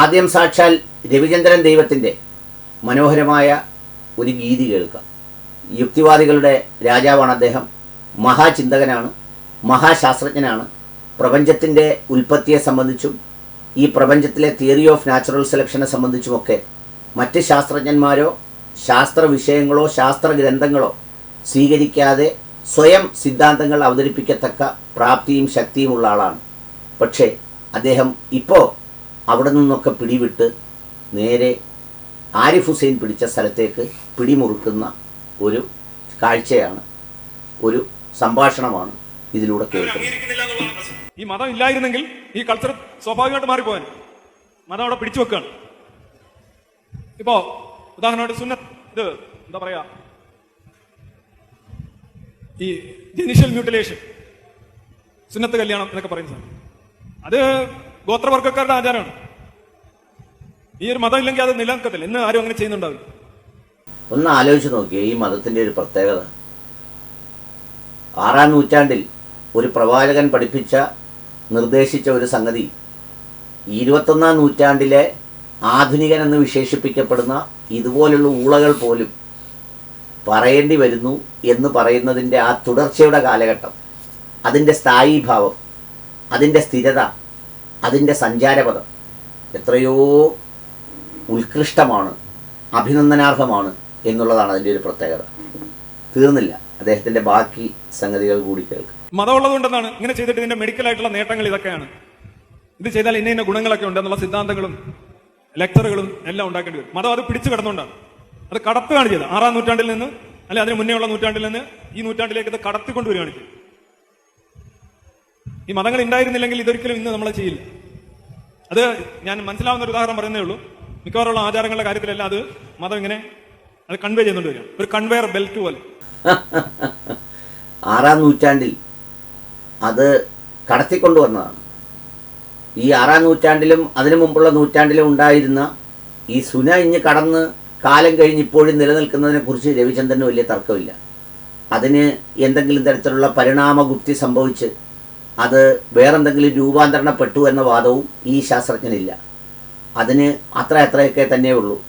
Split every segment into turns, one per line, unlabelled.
ആദ്യം സാക്ഷാൽ രവിചന്ദ്രൻ ദൈവത്തിന്റെ മനോഹരമായ ഒരു ഗീതി കേൾക്കാം യുക്തിവാദികളുടെ രാജാവാണ് അദ്ദേഹം. മഹാചിന്തകനാണ്. മഹാശാസ്ത്രജ്ഞനാണ്. പ്രപഞ്ചത്തിന്റെ ഉൽപ്പത്തിയെ സംബന്ധിച്ചും ഈ പ്രപഞ്ചത്തിലെ തിയറി ഓഫ് നാച്ചുറൽ സെലക്ഷനെ സംബന്ധിച്ചുമൊക്കെ മറ്റ് ശാസ്ത്രജ്ഞന്മാരോ ശാസ്ത്ര വിഷയങ്ങളോ ശാസ്ത്ര ഗ്രന്ഥങ്ങളോ സ്വീകരിക്കാതെ സ്വയം സിദ്ധാന്തങ്ങൾ അവതരിപ്പിക്കത്തക്ക പ്രാപ്തിയും ശക്തിയുമുള്ള ആളാണ്. പക്ഷേ അദ്ദേഹം ഇപ്പോൾ അവിടെ നിന്നൊക്കെ പിടിവിട്ട് നേരെ ആരിഫ് ഹുസൈൻ പിടിച്ച സ്ഥലത്തേക്ക് പിടിമുറുക്കുന്ന ഒരു കാഴ്ചയാണ് ഒരു സംഭാഷണമാണ് ഇതിലൂടെ കേൾക്കുന്നത്.
ഈ മതം ഇല്ലായിരുന്നെങ്കിൽ ഈ കൾച്ചർ സ്വാഭാവികമായിട്ട് മാറിപ്പോവാൻ മതം അവിടെ പിടിച്ചു വെക്കുകയാണ്. ഇപ്പോ ഉദാഹരണമായിട്ട് സുന്നത്ത് ഇത് എന്താ പറയാ? ഈ ജനിഷ്യൽ മ്യൂട്ടിലേഷൻ സുന്നത്ത് കല്യാണം എന്നൊക്കെ പറയുന്ന സാധനം. അത് ഗോത്രവർഗക്കാരുടെ ആചാരമാണ്. ഈ ഒരു മതം ഇല്ലെങ്കിൽ അത് നിലനിൽക്കത്തില്ല. ഇന്ന് ആരും അങ്ങനെ ചെയ്യുന്നുണ്ടാവില്ല.
ഒന്ന് ആലോചിച്ച് നോക്കിയേ ഈ മതത്തിന്റെ ഒരു പ്രത്യേകത. ആറാം നൂറ്റാണ്ടിൽ ഒരു പ്രവാചകൻ പഠിപ്പിച്ച നിർദ്ദേശിച്ച ഒരു സംഗതി ഇരുപത്തൊന്നാം നൂറ്റാണ്ടിലെ ആധുനികൻ എന്ന് വിശേഷിപ്പിക്കപ്പെടുന്ന ഇതുപോലുള്ള ഊളകൾ പോലും പറയേണ്ടി വരുന്നു എന്ന് പറയുന്നതിന്റെ ആ തുടർച്ചയുടെ കാലഘട്ടം അതിന്റെ സ്ഥായീഭാവം അതിന്റെ സ്ഥിരത അതിന്റെ സഞ്ചാരപഥം എത്രയോ ഉത്കൃഷ്ടമാണ് അഭിനന്ദനാർഹമാണ് എന്നുള്ളതാണ് അതിന്റെ ഒരു പ്രത്യേകത. തീർന്നില്ല. അദ്ദേഹത്തിന്റെ ബാക്കി സംഗതികൾ കൂടി കേൾക്കും.
മതമുള്ളതുകൊണ്ടെന്നാണ് ഇങ്ങനെ ചെയ്തിട്ട് ഇതിന്റെ മെഡിക്കൽ ആയിട്ടുള്ള നേട്ടങ്ങൾ ഇതൊക്കെയാണ്. ഇത് ചെയ്താൽ ഇന്ന ഇന്ന ഗുണങ്ങളൊക്കെ ഉണ്ട് എന്നുള്ള സിദ്ധാന്തങ്ങളും ലെക്ചറുകളും എല്ലാം ഉണ്ടാക്കേണ്ടി വരും. മതം അത് പിടിച്ചു കിടന്നുകൊണ്ടാണ്. അത് കടത്തുകയാണ് ചെയ്തത്. ആറാം നൂറ്റാണ്ടിൽ നിന്ന് അല്ലെ അതിന് മുന്നേ ഉള്ള നൂറ്റാണ്ടിൽ നിന്ന് ഈ നൂറ്റാണ്ടിലേക്ക് ഇത് കടത്തിക്കൊണ്ടുവരികയാണ് ചെയ്തത്. ഈ മതങ്ങൾ ഉണ്ടായിരുന്നില്ലെങ്കിൽ ഇതൊരിക്കലും ഇന്ന് നമ്മൾ ചെയ്യില്ല. അത് ഞാൻ മനസ്സിലാവുന്ന ഒരു ഉദാഹരണം പറയുന്നേ ഉള്ളൂ. മിക്കവാറുള്ള ആചാരങ്ങളുടെ കാര്യത്തിലെല്ലാം അത് മതം ഇങ്ങനെ അത് കൺവേ ചെയ്യുന്നുണ്ട് വരും ഒരു കൺവെയർ ബെൽറ്റ് പോലെ.
ആറാം നൂറ്റാണ്ടിൽ അത് കടത്തിക്കൊണ്ടുവന്നതാണ്. ഈ ആറാം നൂറ്റാണ്ടിലും അതിനു മുമ്പുള്ള നൂറ്റാണ്ടിലും ഉണ്ടായിരുന്ന ഈ സുന ഇഞ്ഞ് കടന്ന് കാലം കഴിഞ്ഞ് ഇപ്പോഴും നിലനിൽക്കുന്നതിനെക്കുറിച്ച് രവിചന്ദ്രന് വലിയ തർക്കമില്ല. അതിന് എന്തെങ്കിലും തരത്തിലുള്ള പരിണാമഗുപ്തി സംഭവിച്ച് അത് വേറെന്തെങ്കിലും രൂപാന്തരണപ്പെട്ടു എന്ന വാദവും ഈ ശാസ്ത്രജ്ഞനില്ല. അതിന് അത്ര അത്രയൊക്കെ തന്നെ ഉള്ളൂ.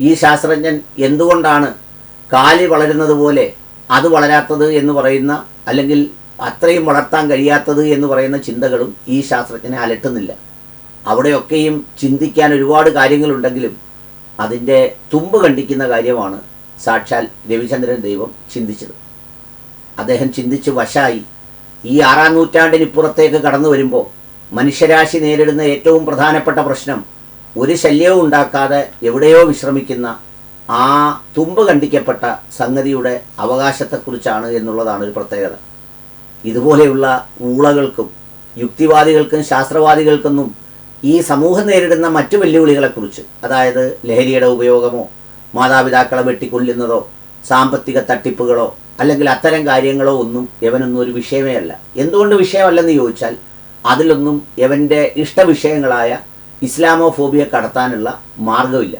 ഈ ശാസ്ത്രജ്ഞൻ എന്തുകൊണ്ടാണ് കാലി വളരുന്നത് പോലെ അത് വളരാത്തത് എന്ന് പറയുന്ന അല്ലെങ്കിൽ അത്രയും വളർത്താൻ കഴിയാത്തത് എന്ന് പറയുന്ന ചിന്തകളും ഈ ശാസ്ത്രജ്ഞനെ അലട്ടുന്നില്ല. അവിടെയൊക്കെയും ചിന്തിക്കാൻ ഒരുപാട് കാര്യങ്ങളുണ്ടെങ്കിലും അതിന്റെ തുമ്പ് കണ്ടിക്കുന്ന കാര്യമാണ് സാക്ഷാൽ രവിചന്ദ്രൻ ദൈവം ചിന്തിച്ചത്. അദ്ദേഹം ചിന്തിച്ച് വശായി ഈ ആറാം നൂറ്റാണ്ടിന് ഇപ്പുറത്തേക്ക് കടന്നു വരുമ്പോൾ മനുഷ്യരാശി നേരിടുന്ന ഏറ്റവും പ്രധാനപ്പെട്ട പ്രശ്നം ഒരു ശല്യവും ഉണ്ടാക്കാതെ എവിടെയോ വിശ്രമിക്കുന്ന ആ തുമ്പ് കണ്ടിക്കപ്പെട്ട സംഗതിയുടെ അവകാശത്തെക്കുറിച്ചാണ് എന്നുള്ളതാണ് ഒരു പ്രത്യേകത. ഇതുപോലെയുള്ള ഊളകൾക്കും യുക്തിവാദികൾക്കും ശാസ്ത്രവാദികൾക്കൊന്നും ഈ സമൂഹം നേരിടുന്ന മറ്റു വെല്ലുവിളികളെക്കുറിച്ച് അതായത് ലഹരിയുടെ ഉപയോഗമോ മാതാപിതാക്കളെ വെട്ടിക്കൊല്ലുന്നതോ സാമ്പത്തിക തട്ടിപ്പുകളോ അല്ലെങ്കിൽ അത്തരം കാര്യങ്ങളോ ഒന്നും യവനൊന്നും ഒരു വിഷയമേ അല്ല. എന്തുകൊണ്ട് വിഷയമല്ലെന്ന് ചോദിച്ചാൽ അതിലൊന്നും യവന്റെ ഇഷ്ടവിഷയങ്ങളായ ഇസ്ലാമോ ഫോബിയ കടത്താനുള്ള മാർഗമില്ല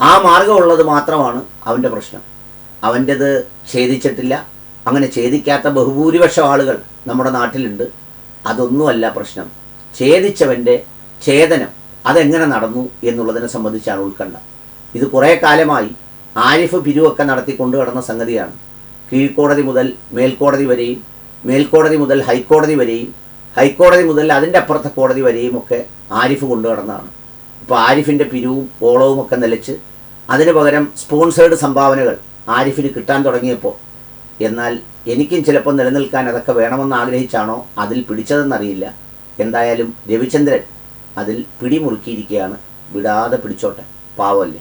ആ മാർഗമുള്ളത് മാത്രമാണ് അവന്റെ പ്രശ്നം. അവന്റെത് ഛേദിച്ചിട്ടില്ല. അങ്ങനെ ഛേദിക്കാത്ത ബഹുഭൂരിപക്ഷം ആളുകൾ നമ്മുടെ നാട്ടിലുണ്ട്. അതൊന്നുമല്ല പ്രശ്നം. ഛേദിച്ചവന്റെ ഛേദനം അതെങ്ങനെ നടന്നു എന്നുള്ളതിനെ സംബന്ധിച്ചാണ് ഉത്കണ്ഠ. ഇത് കുറേ കാലമായി ആരിഫ് പിരിവൊക്കെ നടത്തിക്കൊണ്ടു കിടന്ന സംഗതിയാണ്. കീഴ്ക്കോടതി മുതൽ മേൽക്കോടതി വരെയും മേൽക്കോടതി മുതൽ ഹൈക്കോടതി വരെയും ഹൈക്കോടതി മുതൽ അതിന്റെ അപ്പുറത്തെ കോടതി വരെയും ഒക്കെ ആരിഫ് കൊണ്ടുകടന്നതാണ് ഇപ്പോൾ ആരിഫിന്റെ പിരിവും ഓളവും ഒക്കെ നിലച്ച് അതിന് പകരം സ്പോൺസേഡ് സംഭാവനകൾ ആരിഫിന് കിട്ടാൻ തുടങ്ങിയപ്പോൾ എന്നാൽ എനിക്കും ചിലപ്പോൾ നിലനിൽക്കാൻ അതൊക്കെ വേണമെന്ന് ആഗ്രഹിച്ചാണോ അതിൽ പിടിച്ചതെന്നറിയില്ല. എന്തായാലും രവിചന്ദ്രൻ അതിൽ പിടിമുറുക്കിയിരിക്കുകയാണ്. വിടാതെ പിടിച്ചോട്ടെ. പാവമല്ലേ?